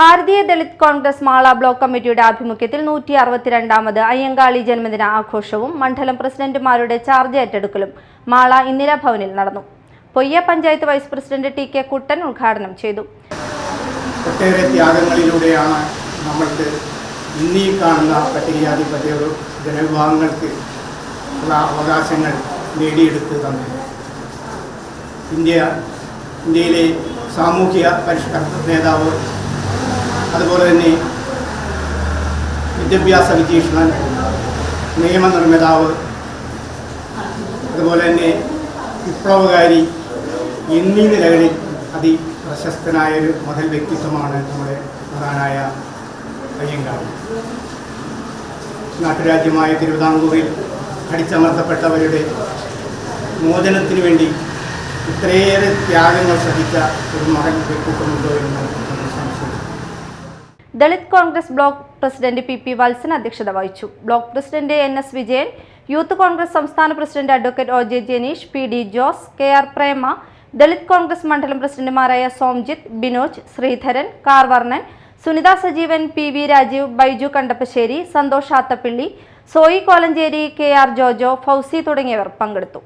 ഭാരതീയ Dalit Congress Mala block കമ്മിറ്റിയുടെ ആഭിമുഖ്യത്തിൽ നൂറ്റി അറുപത്തിരണ്ടാമത് അയ്യങ്കാളി ജന്മദിന ആഘോഷവും മണ്ഡലം പ്രസിഡന്റുമാരുടെ ചാർജ് ഏറ്റെടുക്കലും മാള ഇന്ദിരാ ഭവനിൽ നടന്നു. Poyya panchayat vice president T K Kuttan ഉദ്ഘാടനം ചെയ്തു. ഒട്ടേറെ ത്യാഗങ്ങളിലൂടെയാണ് നമ്മൾക്ക് ഇന്നീ കാണുന്ന പട്ടികജാതിപത്യ പട്ടിക ജനവിഭാഗങ്ങൾക്ക് ഉള്ള അവകാശങ്ങൾ നേടിയെടുത്ത് തന്നത്. ഇന്ത്യ ഇന്ത്യയിലെ സാമൂഹ്യ പരിഷ്കരണ നേതാവ് അതുപോലെ തന്നെ വിദ്യാഭ്യാസ വിചീഷണൻ നിയമനിർമ്മിതാവ് അതുപോലെ തന്നെ വിപ്ലവകാരി എന്നീ നിലകളിൽ അതിപ്രശസ്തനായ ഒരു മുതൽ വ്യക്തിത്വമാണ് നമ്മുടെ പ്രധാനായ അയ്യങ്കാവ് നാട്ടുരാജ്യമായ തിരുവിതാംകൂറിൽ അടിച്ചമർത്തപ്പെട്ടവരുടെ മോചനത്തിന് വേണ്ടി ഇത്രയേറെ ത്യാഗങ്ങൾ സഹിച്ച ഒരു മകൻ വ്യക്തിത്വമുണ്ടോ എന്ന് Dalit Congress block president P P Valsan അധ്യക്ഷത വഹിച്ചു. Block president N S Vijayan youth Congress സംസ്ഥാന president advocate O J Janeesh P D Jose K R Prema Dalit Congress മണ്ഡലം പ്രസിഡന്റുമാരായ Somjith Binoj Sreedharan Karvarnan Sunitha Sajeevan P V Rajeev Baiju Kandappassery Santhosh Athappilly Soyi Kolenchery K R Jojo Fousi തുടങ്ങിയവർ പങ്കെടുത്തു.